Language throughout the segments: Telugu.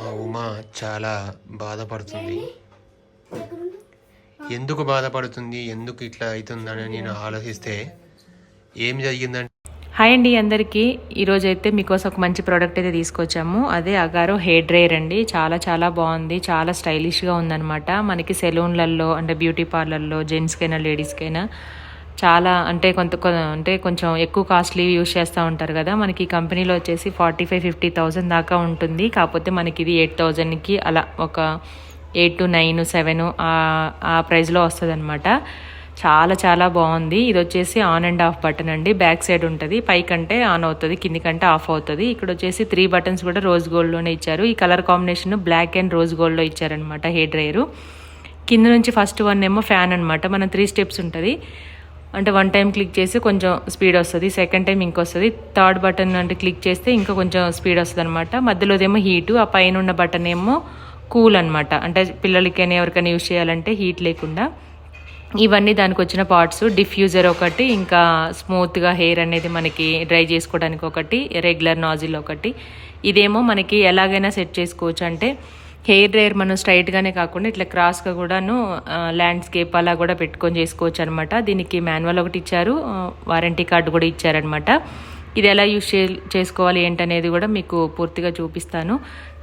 మా ఉమా చాలా బాధపడుతుంది. ఎందుకు బాధపడుతుంది? ఎందుకు ఇట్లా అవుతుందని నేను ఆలోచిస్తే ఏం జరిగిందంటే హాయ్ అండి అందరికీ. ఈరోజు అయితే మీకోసం ఒక మంచి ప్రోడక్ట్ అయితే తీసుకొచ్చాము. అదే అగారో హెయిర్ డ్రైయర్ అండి. చాలా చాలా బాగుంది. చాలా స్టైలిష్గా ఉందన్నమాట. మనకి సెలూన్లలో అంటే బ్యూటీ పార్లర్లో జెంట్స్కైనా లేడీస్కైనా చాలా అంటే కొంత అంటే కొంచెం ఎక్కువ కాస్ట్లీ యూస్ చేస్తూ ఉంటారు కదా. మనకి ఈ కంపెనీలో వచ్చేసి ఫార్టీ ఫైవ్ ఫిఫ్టీ థౌజండ్ దాకా ఉంటుంది. కాకపోతే మనకి ఇది ఎయిట్ థౌజండ్కి అలా ఒక ఎయిట్ టు నైన్ సెవెన్ ఆ ప్రైస్లో వస్తుంది అనమాట చాలా చాలా బాగుంది. ఇది వచ్చేసి ఆన్ అండ్ ఆఫ్ బటన్ అండి. బ్యాక్ సైడ్ ఉంటుంది. పైకంటే ఆన్ అవుతుంది. కిందికంటే ఆఫ్ అవుతుంది. ఇక్కడ వచ్చేసి త్రీ బటన్స్ కూడా రోజ్ గోల్డ్లోనే ఇచ్చారు. ఈ colour combination black and rose గోల్డ్లో ఇచ్చారనమాట హెయిర్ డ్రైయరు. కింద నుంచి ఫస్ట్ వన్ ఏమో ఫ్యాన్ అనమాట మన త్రీ స్టెప్స్ ఉంటుంది. అంటే వన్ టైం క్లిక్ చేసి కొంచెం స్పీడ్ వస్తుంది సెకండ్ టైం ఇంకొస్తుంది థర్డ్ బటన్ అంటే క్లిక్ చేస్తే ఇంకా కొంచెం స్పీడ్ వస్తుంది అనమాట మధ్యలోదేమో హీటు ఆ పైన ఉన్న బటన్ ఏమో కూల్ అనమాట అంటే పిల్లలకైనా ఎవరికైనా యూజ్ చేయాలంటే హీట్ లేకుండా. ఇవన్నీ దానికి వచ్చిన పార్ట్స్ డిఫ్యూజర్ ఒకటి ఇంకా స్మూత్గా హెయిర్ అనేది మనకి డ్రై చేసుకోవడానికి ఒకటి రెగ్యులర్ నాజిల్ ఒకటి. ఇదేమో మనకి ఎలాగైనా సెట్ చేసుకోవచ్చు అంటే హెయిర్ డ్రైయర్ మనం స్ట్రైట్గానే కాకుండా ఇట్లా క్రాస్గా కూడాను ల్యాండ్స్కేప్ అలా కూడా పెట్టుకొని చేసుకోవచ్చు అనమాట దీనికి మాన్యువల్ ఒకటి ఇచ్చారు వారంటీ కార్డు కూడా ఇచ్చారనమాట ఇది ఎలా యూస్ చే చేసుకోవాలి ఏంటనేది కూడా మీకు పూర్తిగా చూపిస్తాను.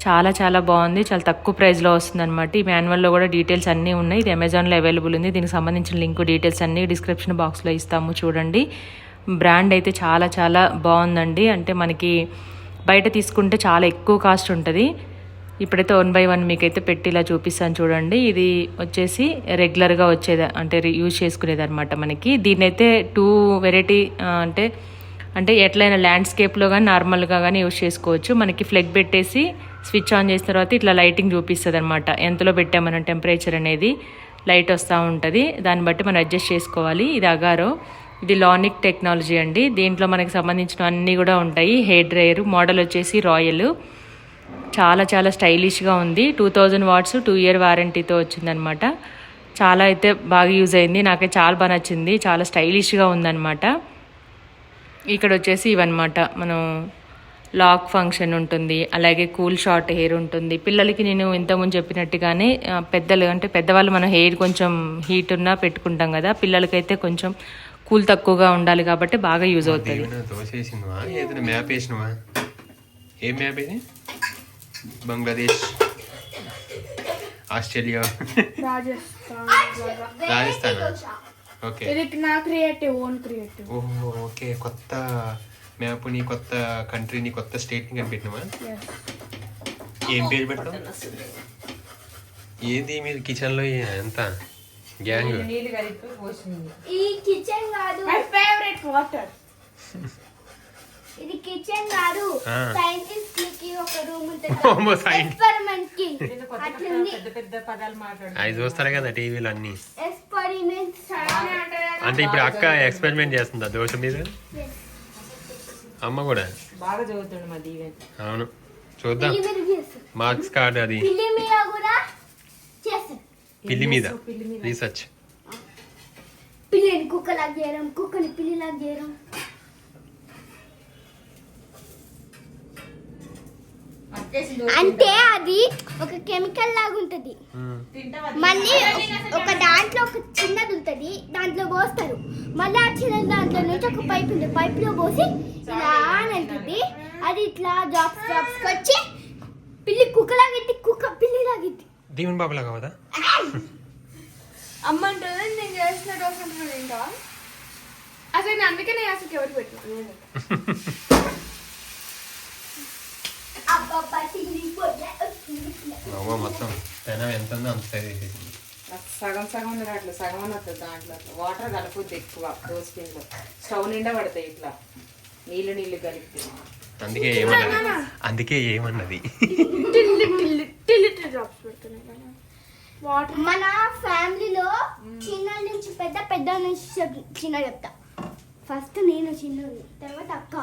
చాలా చాలా బాగుంది. చాలా తక్కువ ప్రైస్లో వస్తుందన్నమాట. ఈ మాన్యువల్లో కూడా డీటెయిల్స్ అన్నీ ఉన్నాయి. ఇది అమెజాన్లో అవైలబుల్ ఉంది. దీనికి సంబంధించిన లింక్ డీటెయిల్స్ అన్నీ డిస్క్రిప్షన్ బాక్స్లో ఇస్తాము చూడండి. బ్రాండ్ అయితే చాలా చాలా బాగుందండి. అంటే మనకి బయట తీసుకుంటే చాలా ఎక్కువ కాస్ట్ ఉంటుంది. ఇప్పుడైతే వన్ బై వన్ మీకైతే పెట్టి ఇలా చూపిస్తాను చూడండి. ఇది వచ్చేసి రెగ్యులర్గా వచ్చేది అంటే యూజ్ చేసుకునేది అనమాట మనకి. దీన్నైతే టూ వెరైటీ అంటే అంటే ఎట్లయినా ల్యాండ్స్కేప్లో కానీ నార్మల్గా కానీ యూజ్ చేసుకోవచ్చు. మనకి ఫ్లెగ్ పెట్టేసి స్విచ్ ఆన్ చేసిన తర్వాత ఇట్లా లైటింగ్ చూపిస్తుంది అనమాట ఎంతలో పెట్టామన్న టెంపరేచర్ అనేది లైట్ వస్తూ ఉంటుంది. దాన్ని బట్టి మనం అడ్జస్ట్ చేసుకోవాలి. ఇది అగారో. ఇది లానిక్ టెక్నాలజీ అండి. దీంట్లో మనకి సంబంధించిన అన్నీ కూడా ఉంటాయి. హెయిర్ డ్రైయర్ మోడల్ వచ్చేసి రాయల్. చాలా చాలా స్టైలిష్గా ఉంది. Two thousand watts two year వారంటీతో వచ్చిందనమాట. చాలా అయితే బాగా యూజ్ అయింది. నాకైతే చాలా బాగా నచ్చింది. చాలా స్టైలిష్గా ఉందన్నమాట ఇక్కడ వచ్చేసి ఇవన్నమాట. మనం లాక్ ఫంక్షన్ ఉంటుంది. అలాగే కూల్ షార్ట్ హెయిర్ ఉంటుంది. పిల్లలకి నేను ఇంతకుముందు చెప్పినట్టుగానే పెద్దలు అంటే పెద్దవాళ్ళు మనం హెయిర్ కొంచెం హీట్ ఉన్నా పెట్టుకుంటాం కదా. పిల్లలకైతే కొంచెం కూల్ తక్కువగా ఉండాలి కాబట్టి బాగా యూజ్ అవుతుంది. ఏమైనా దోశ వేసినవా ఏదైనా మ్యాప్ వేసినవా ఏం మ్యాప్ ఇది బంగ్లాదేశ్ ఆస్ట్రేలియా రాజస్థాన్ రాజస్థాన్ ఓకే ఇది నా క్రియేటివ్ ఓన్ క్రియేటివ్ ఓహో ఓకే కొత్త మ్యాప్ని కొత్త కంట్రీని కొత్త స్టేట్ని కనిపెట్టినవా ఏం పేరు పెడతాం ఏది మీరు కిచెన్లో ఎంత గ్యాంగ్ ఈ కిచెన్ కాదు. మై ఫేవరెట్ వాటర్ ఇది కిచెన్ కాదు. ఆ. సైంటిస్ట్కి ఒక రూమ్ ఓమో ఉంటుంది scientist. ఎక్స్పెరిమెంట్కి. అట్లుంది. పెద్ద పెద్ద పదాలు మాట్లాడు అవి చూస్తారు కదా టీవీలు అన్నీ. ఎక్స్పెరిమెంట్ అంటే ఇప్పుడు అక్క ఎక్స్పెరిమెంట్ చేస్తుందా దోశ మీద? అమ్మ కూడా? బాగా చదువుతుండు మా దీవెన్. అవును. చూద్దాం. పిల్లి మీద చేస్తారు మార్క్స్ కార్డ్ అది. పిల్లి మీద రీసెర్చ్ పిల్లిని కుక్కలాగా చేయడం కుక్కని పిల్లిలాగా చేయడం. అంటే అది ఒక కెమికల్ లాగా ఉంటది. మళ్ళీ ఒక దాంట్లో ఒక చిన్నది ఉంటది దాంట్లో పోస్తారు. మళ్ళీ ఆ చిన్న దాంట్లో నుంచి ఒక పైప్ ఉంది పైప్లో పోసి ఇలా అని వెళ్తుంది అది ఇట్లా జాబ్స్ జాబ్స్ వచ్చి పిల్లి కుక్కలాగిద్ది కుక్క పిల్లిలాగిద్ది దీవెన్ బాబు లాగా కదా అమ్మ అంటుంది నేను చేసిన డోస్ అంటున్నాను ఇంకా. అసలు నేను అందుకే నేను అసలు ఎవరు తిరిగిపోయా అవ్వ మొత్తం పెనం ఎంత ఉందో అంత సైజ్ వేసేసింది. సగం సగం ఉంది అట్లా సగం అని వస్తుంది దాంట్లో. వాటర్ కలపొద్దు ఎక్కువ దోశ పిండిలో. స్టవ్ నిండా పడతాయి ఇట్లా. నీళ్ళు నీళ్ళు కలిపి అందుకే ఏమన్నది? అందుకే ఏమన్నది? మన ఫ్యామిలీలో చిన్న నుంచి పెద్ద పెద్ద నుంచి చిన్న చెప్తా. ఫస్ట్ నేను చిన్నది తర్వాత అక్క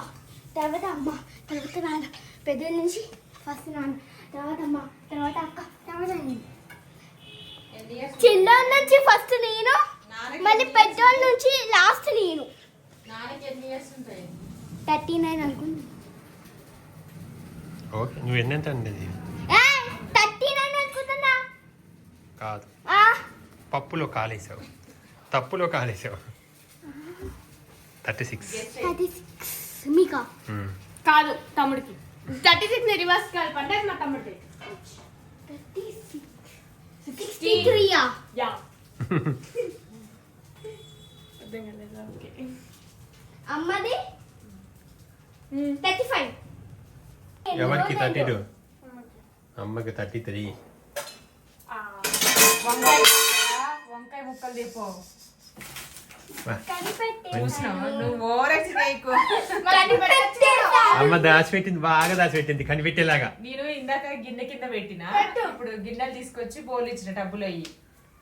తర్వాత అమ్మ తర్వాత నాన్న. పెద్ద నుంచి ఫస్ట్ నాన్న తర్వాత అమ్మ తర్వాత అక్క తర్వాత నేను. చిన్న నుంచి ఫస్ట్ నేను మళ్ళీ పెద్దోళ్ళ నుంచి లాస్ట్ నేను. థర్టీ నైన్ అనుకుంటా. ఓకే నువ్వు ఎన్నెంత అండి అది? ఏయ్! కాదు. ఆ, పప్పులో కాలేసావు. తప్పులో కాలేసావు. Thirty six. 36 మీకా? కాదు తమ్ముడికి. థర్టీ సిక్స్ రివర్స్ కలపంటే అది మా తమ్ముడికి 36 63 యా యా అర్థం కాలేదు ఓకే అమ్మది 35 ఎవరికి థర్టీ టూ అమ్మకి థర్టీ త్రీ వంకాయ వంకాయ ముక్కలు తీపో అమ్మ దాచిపెట్టింది బాగా దాచిపెట్టింది కనిపెట్టేలాగా. నేను ఇందాక గిన్నె కింద పెట్టిన ఇప్పుడు గిన్నెలు తీసుకొచ్చి బౌల్ ఇచ్చిన డబ్బులు అయ్యి.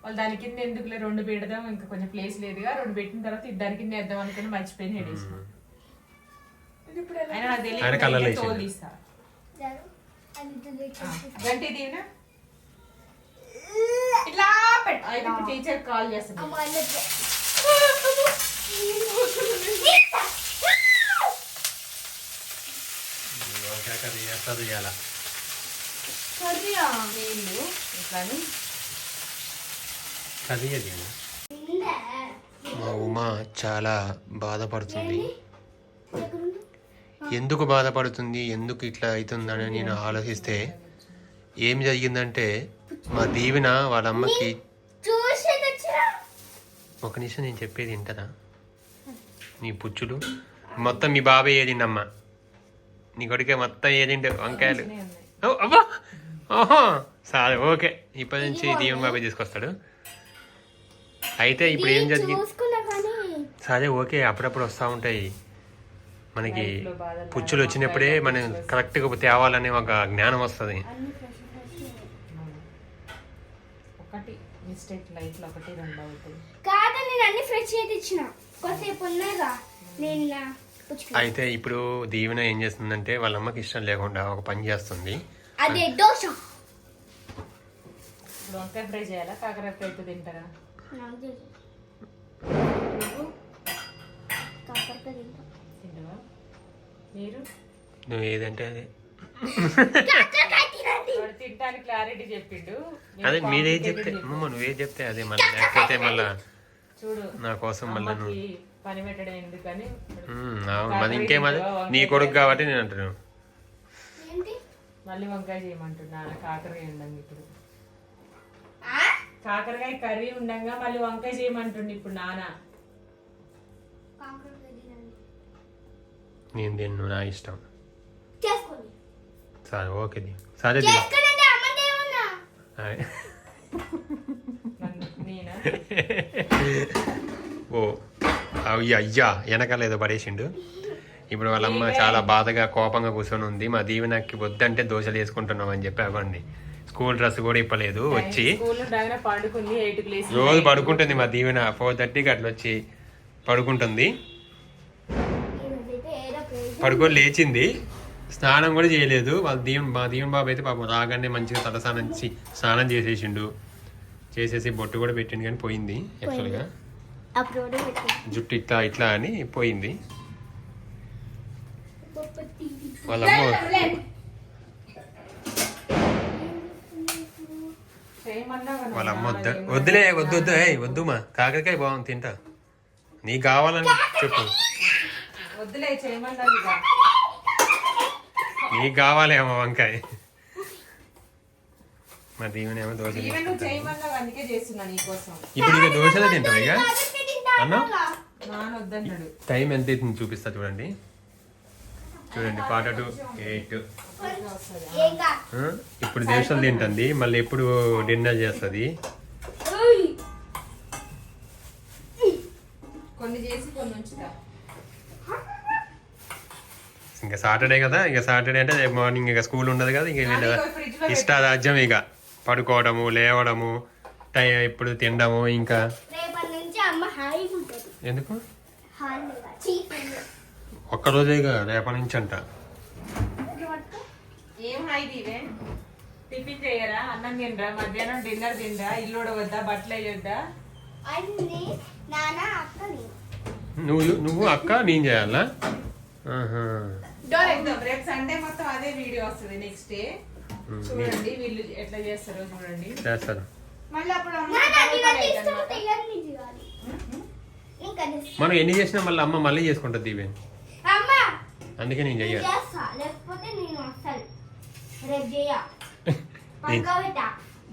వాళ్ళు దాని కింద ఎందుకులే రెండు పెడదాం ఇంకా కొంచెం ప్లేస్ లేదుగా రెండు పెట్టిన తర్వాత ఇది దాని కింద వేద్దాం అనుకుని మర్చిపోయిన హెడేసిన అయినా నాకు ఆయన కళ్ళలో తెలియదు వేసిండు. తోలు తీస్తా గంటి ఇట్లా పెట్టు. టీచర్ కాల్ చేస్తాను కర్రీయా? నీళ్ళు ఇట్లాని. ఉందా? మా ఉమా చాలా బాధపడుతుంది? ఎందుకు బాధపడుతుంది? ఎందుకు ఇట్లా అవుతుందని నేను ఆలోచిస్తే ఏం జరిగిందంటే మా దీవెన వాళ్ళ అమ్మకి. ఒక నిమిషం నేను చెప్పేది వింటదా నీ పుచ్చులు? మొత్తం మీ బాబాయ్ ఏదిండమ్మా నీ కొడుకే మొత్తం ఏదిండు వంకాయలు. ఓ, అబ్బా! ఓహో సరే ఓకే. ఇప్పటి నుంచి దీవెన బాబాయ్ తీసుకొస్తాడు. అయితే ఇప్పుడు ఏం జరిగింది సరే ఓకే. అప్పుడప్పుడు వస్తూ ఉంటాయి. మనకి పుచ్చులు వచ్చినప్పుడే మనం కరెక్ట్గా తేవాలనే ఒక జ్ఞానం వస్తుంది. ఒకటి మిస్టేక్ లైఫ్లో ఒకటి రెండు అవుతుంది కాదు నేను అన్ని ఫ్రెష్ చేసి ఇచ్చిన. కొద్దిసేపు ఉన్నాయిగా నేను. అయితే ఇప్పుడు దీవెన ఏం చేస్తుందంటే వాళ్ళ అమ్మకి ఇష్టం లేకుండా ఒక పని చేస్తుంది. అదే దోశ. ఇప్పుడు వంకాయ ఫ్రై చేయాలా? కాకర ఫ్రైతో తింటారా? నాకు తెలుసు నువ్వు? మీరు? నువ్వు ఏదంటే అదే. తింటానికి క్లారిటీ చెప్పిండు. అదే మీరేం చెప్తే. అమ్మమ్మ నువ్వేం చెప్తే అదే మళ్ళీ. లేకపోతే మళ్ళా చూడు నా కోసం మళ్ళీ నువ్వు అమ్మకి పని పెట్టడం ఎందుకని? ఉమ్, అవును. మరి ఇంకేమది నీ కొడుకు కాబట్టి నేను అంటున్నాను ఏంటి? మళ్ళీ వంకాయ చేయమంటున్నా. కాకరకాయ ఉండంగా ఇప్పుడు. ఆ? కాకరకాయ కర్రీ ఉండంగా మళ్ళీ వంకాయ చేయమంటుండు ఇప్పుడు నాన్న. నేను తిన్ను నా ఇష్టం. సరే ఓకే ది. సరే నేనా? ఓ. అయ్యా అయ్యా వెనకాల ఏదో పడేసిండు. ఇప్పుడు వాళ్ళ అమ్మ చాలా బాధగా కోపంగా కూర్చొని ఉంది. మా దీవెనకి వద్దంటే దోశలు వేసుకుంటున్నాం అని చెప్పి అవ్వండి. స్కూల్ డ్రెస్ కూడా ఇప్పలేదు వచ్చి. రోజు పడుకుంటుంది మా దీవెన. ఫోర్ థర్టీకి అట్లా వచ్చి పడుకుంటుంది. పడుకొని లేచింది. స్నానం కూడా చేయలేదు. వాళ్ళ దీవెన్ మా దీవెన్ బాబు అయితే పాపం రాగానే మంచిగా తలస్నానం స్నానం చేసేసిండు. చేసేసి బొట్టు కూడా పెట్టిండు కానీ పోయింది యాక్చువల్గా. జుట్టు ఇట్లా ఇట్లా అని పోయింది. వాళ్ళ అమ్మ వాళ్ళ అమ్మ వద్ద వద్దులే వద్దు వద్దు ఏయ్ వద్దు మా. కాకరకాయ బాగుంది తింటా. నీకు కావాలని చెప్పు. నీకు కావాలేమో వంకాయ. మా దీవెనేమో దోశ ఇప్పుడు ఇక దోశలే తింటావు ఇక. అన్నా? టైం ఎంత అవుతుంది చూపిస్తా చూడండి. చూడండి క్వార్టర్ టు ఎయిట్. ఇప్పుడు దోశలు తింటుంది మళ్ళీ ఎప్పుడు డిన్నర్ చేస్తుంది? ఇంకా సాటర్డే కదా ఇక సాటర్డే అంటే రేపు మార్నింగ్ ఇక స్కూల్ ఉండదు కదా ఇంక ఇష్టారాజ్యం ఇక. పడుకోవడము లేవడము టైం ఎప్పుడు తినడము ఇంకా రేపటి నుంచి అమ్మ హాయిగా ఉంటుంది ఎందుకు? హాయిగా చీప్ ఒక్కరోజే ఇక రేపటి నుంచి అంట ఏం హాయిది ఇవే? టిఫిన్ చేయరా? అన్నం తినరా? మధ్యాహ్నం డిన్నర్ తినరా? ఇల్లు వద్దా బట్టలు వేయొద్దా? అన్ని నాన్న అక్క నేను. నువ్వు నువ్వు అక్క నేను చేయాలా? రేపు సండే మొత్తం అదే వీడియో వస్తుంది నెక్స్ట్ డే. చూడండి వీళ్ళు ఎట్లా చేస్తారో చూడండి. చేస్తారు మళ్ళీ అప్పుడు మనం ఎన్ని చేసినా మళ్ళీ అమ్మ మళ్ళీ చేసుకుంటుంది అమ్మా! అందుకే నేను నేను చెయ్యాలి చేస్తా లేకపోతే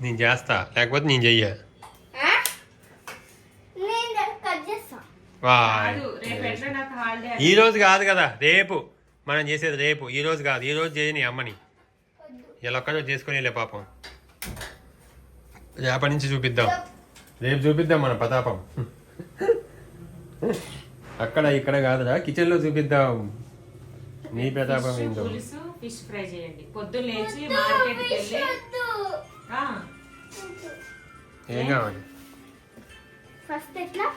నేను చేస్తా లేకపోతే నేను చెయ్య. ఈ రోజు కాదు కదా రేపు. మనం చేసేది రేపు. ఈ రోజు కాదు ఈ రోజు చేయని అమ్మని. ఇలా ఒక్కరోజు చేసుకుని వెళ్ళే పాపం. రేపటి నుంచి చూపిద్దాం. రేపు చూపిద్దాం మన ప్రతాపం. అక్కడ ఇక్కడ కాదురా. కిచెన్లో చూపిద్దాం. నీ ప్రతాపం ఏందో. పులుసు ఫిష్ ఫ్రై చేయండి. పొద్దున్న లేచి మార్కెట్కి వెళ్ళి ఏం కావాలి ఫస్ట్ ఎట్లా?